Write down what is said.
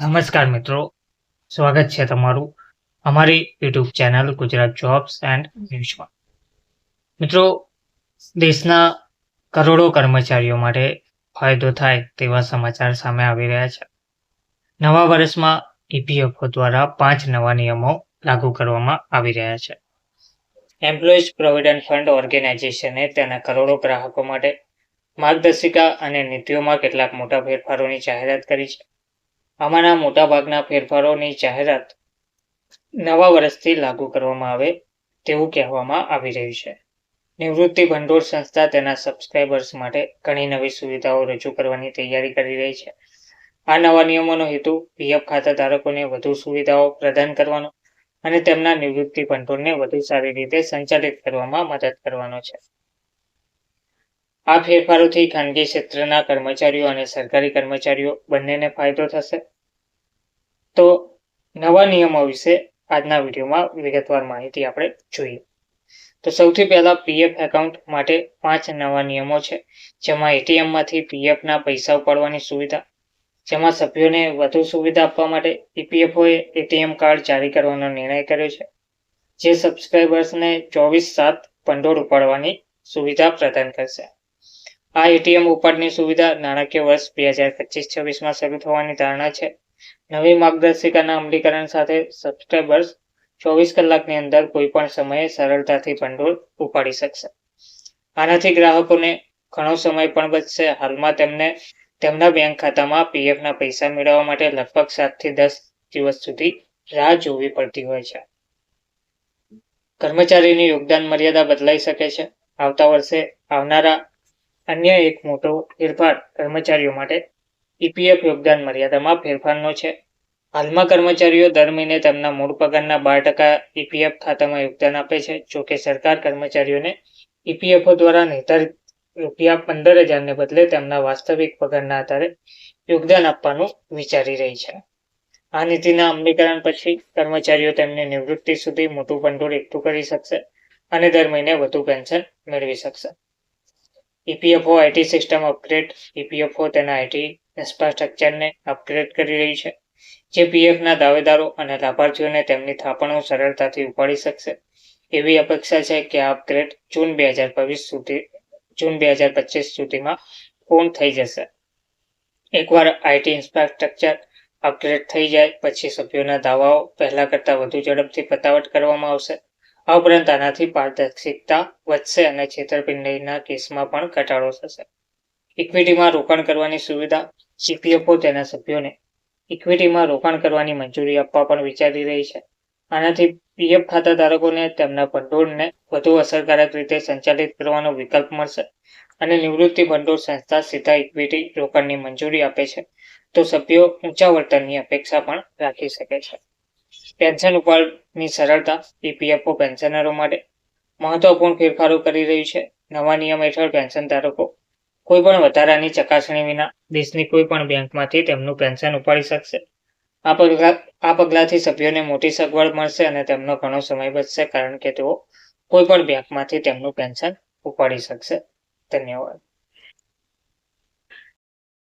નમસ્કાર મિત્રો. સ્વાગત છે તમારું અમારી YouTube channel Gujarat jobs and ન્યૂઝમાં મિત્રો, દેશના કરોડો કર્મચારીઓ માટે ફાયદો થાય તેવા સમાચાર સામે આવી રહ્યા છે. નવા વર્ષમાં ઈપીએફઓ દ્વારા પાંચ નવા નિયમો લાગુ કરવામાં આવી રહ્યા છે. એમ્પ્લોઈઝ પ્રોવિડન્ટ ફંડ ઓર્ગેનાઇઝેશને તેના કરોડો ગ્રાહકો માટે માર્ગદર્શિકા અને નીતિઓમાં કેટલાક મોટા ફેરફારોની જાહેરાત કરી છે. આમાંના મોટાભાગના ફેરફારોની જાહેરાત નવા વર્ષથી લાગુ કરવામાં આવે તેવું કહેવામાં આવી રહ્યું છે. નિવૃત્તિ ભંડોળ સંસ્થા તેના સબ્સ્ક્રાઇબર્સ માટે ઘણી નવી સુવિધાઓ રજૂ કરવાની તૈયારી કરી રહી છે. આ નવા નિયમોનો હેતુ પીએફ ખાતા ધારકોને વધુ સુવિધાઓ પ્રદાન કરવાનો અને તેમના નિવૃત્તિ ભંડોળને વધુ સારી રીતે સંચાલિત કરવામાં મદદ કરવાનો છે. આ ફેરફારોથી ખાનગી ક્ષેત્રના કર્મચારીઓ અને સરકારી કર્મચારીઓ બંનેને ફાયદો થશે. તો નવા નિયમો વિશે આજના વિડીયોમાં વિગતવાર માહિતી આપણે જોઈએ. તો સૌથી પહેલા પીએફ એકાઉન્ટ માટે પાંચ નવા નિયમો છે, જેમાં એટીએમમાંથી પીએફના પૈસા ઉપાડવાની સુવિધા, જેમાં સભ્યોને વધુ સુવિધા આપવા માટે ઈપીએફઓએ એટીએમ કાર્ડ જારી કરવાનો નિર્ણય કર્યો છે, જે સબસ્ક્રાઇબર્સને ચોવીસ સાત ભંડોળ ઉપાડવાની સુવિધા પ્રદાન કરશે. આ એટીએમ ઉપાડની સુવિધા નાણાકીય વર્ષ બે હજાર પચીસ છવ્વીસમાં શરૂ થવાની ધારણા છે. નવી માર્ગદર્શિકાના અમલીકરણ સાથે સબસ્ક્રાઇબર્સ ચોવીસ કલાકની અંદર કોઈ પણ સમયે સરળતાથી ભંડોળ ઉપાડી શકશે. આનાથી ગ્રાહકોને ઘણો સમય પણ બચશે. હાલમાં તેમને તેમના બેંક ખાતામાં પીએફના પૈસા મેળવવા માટે લગભગ સાતથી દસ દિવસ સુધી રાહ જોવી પડતી હોય છે. કર્મચારીની યોગદાન મર્યાદા બદલાઈ શકે છે. આવતા વર્ષે આવનારા અન્ય એક મોટો ફેરફાર કર્મચારીઓ માટે ઈપીએફ યોગદાન મર્યાદામાં ફેરફારનો છે. હાલમાં કર્મચારીઓ દર મહિને તેમના મૂળ પગારના બાર ટકા ઈપીએફ ખાતામાં યોગદાન આપે છે જોકે સરકાર કર્મચારીઓને ઈપીએફઓ દ્વારા નિર્ધારિત રૂપિયા પંદર હજારને બદલે તેમના વાસ્તવિક પગારના આધારે યોગદાન આપવાનું વિચારી રહી છે. આ નીતિના અમલીકરણ પછી કર્મચારીઓ તેમની નિવૃત્તિ સુધી મોટું ભંડોળ એકઠું કરી શકશે અને દર મહિને વધુ પેન્શન મેળવી શકશે. EPFO IT system upgrade EPFO તેના આઈટી ઇન્ફ્રાસ્ટ્રક્ચરને અપગ્રેડ કરી રહી છે, જે પીએફના દાવેદારો અને લાભાર્થીઓને તેમની થાપણો સરળતાથી ઉપાડી શકશે. એવી અપેક્ષા છે કે આ અપગ્રેડ જૂન બે હજાર બાવીસ સુધી, જૂન બે હજાર પચીસ સુધીમાં પૂર્ણ થઈ જશે. એકવાર આઈટી ઇન્ફ્રાસ્ટ્રક્ચર અપગ્રેડ થઈ જાય, પછી સભ્યોના દાવાઓ પહેલા કરતાં વધુ ઝડપથી પતાવટ કરવામાં આવશે. આ ઉપરાંત આનાથી પારદર્શિકતા વધશે અને છેતરપિંડીના કેસમાં પણ ઘટાડો થશે. ઇક્વિટીમાં રોકાણ કરવાની સુવિધા સીપીએફઓ તેના સભ્યોને ઇક્વિટીમાં રોકાણ કરવાની મંજૂરી આપવા પણ વિચારી રહી છે. આનાથી પીએફ ખાતા ધારકોને તેમના ભંડોળને વધુ અસરકારક રીતે સંચાલિત કરવાનો વિકલ્પ મળશે અને નિવૃત્તિ ભંડોળ સંસ્થા સીધા ઇક્વિટી રોકાણની મંજૂરી આપે છે. તો સભ્યો ઊંચા વળતરની અપેક્ષા પણ રાખી શકે છે. પેન્શન ઉપાડની સરળતા ઈપીએફઓ પેન્શનરો માટે મહત્વપૂર્ણ ફેરફારો કરી રહ્યું છે. નવા નિયમ હેઠળ પેન્શન ધારકો કોઈ પણ વધારાની ચકાસણી વિના દેશની કોઈ પણ બેંકમાંથી તેમનું પેન્શન ઉપાડી શકશે. આ પગલા, આ પગલાથી સભ્યોને મોટી સગવડ મળશે અને તેમનો ઘણો સમય બચશે કારણ કે તેઓ કોઈ પણ બેંકમાંથી તેમનું પેન્શન ઉપાડી શકશે. ધન્યવાદ.